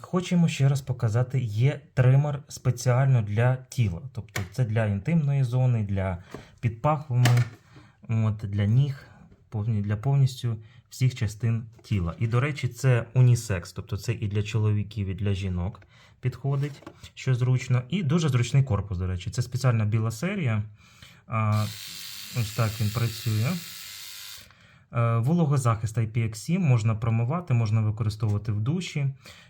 Хочемо ще раз показати, є тример спеціально для тіла. Тобто це для інтимної зони, для підпахвами, от, для ніг, для повністю всіх частин тіла. І, до речі, це унісекс, тобто це і для чоловіків, і для жінок підходить, що зручно. І дуже зручний корпус, до речі. Це спеціальна біла серія. Ось так він працює. Е, Вологозахист IPX7 можна промивати, можна використовувати в душі.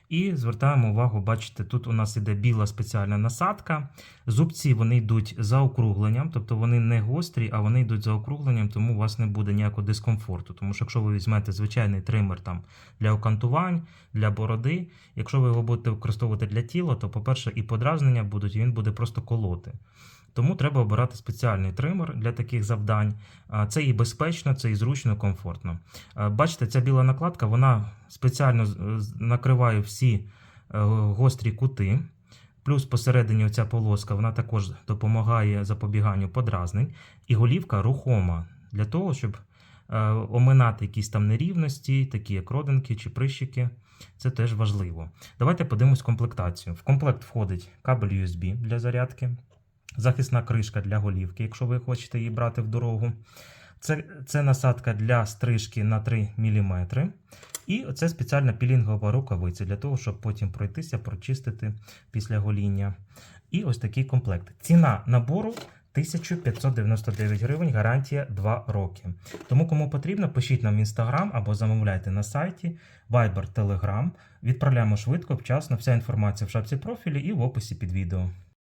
І звертаємо увагу, бачите, тут у нас іде біла спеціальна насадка. Зубці вони йдуть за округленням, тобто вони не гострі, а вони йдуть за округленням, тому у вас не буде ніякого дискомфорту. Тому що якщо ви візьмете звичайний тример там, для окантувань, для бороди, якщо ви його будете використовувати для тіла, то, по-перше, і подразнення будуть, і він буде просто колоти. Тому треба обирати спеціальний тример для таких завдань. Це і безпечно, це і зручно, комфортно. Бачите, ця біла накладка вона спеціально накриває всі е, гострі кути. Плюс посередині оця полоска вона також допомагає запобіганню подразнень. І голівка рухома для того, щоб е, оминати якісь там нерівності, такі як родинки чи прищики. Це теж важливо. Давайте подивимось комплектацію. В комплект входить кабель USB для зарядки, захисна кришка для голівки, якщо ви хочете її брати в дорогу. Це, це насадка для стрижки на 3 мм. І це спеціальна пілінгова рукавиця для того, щоб потім пройтися, прочистити після гоління. І ось такий комплект. Ціна набору 1599 гривень, гарантія 2 роки. Тому, кому потрібно, пишіть нам в інстаграм або замовляйте на сайті Viber, Telegram. Відправляємо швидко, вчасно. Вся інформація в шапці профілі і в описі під відео.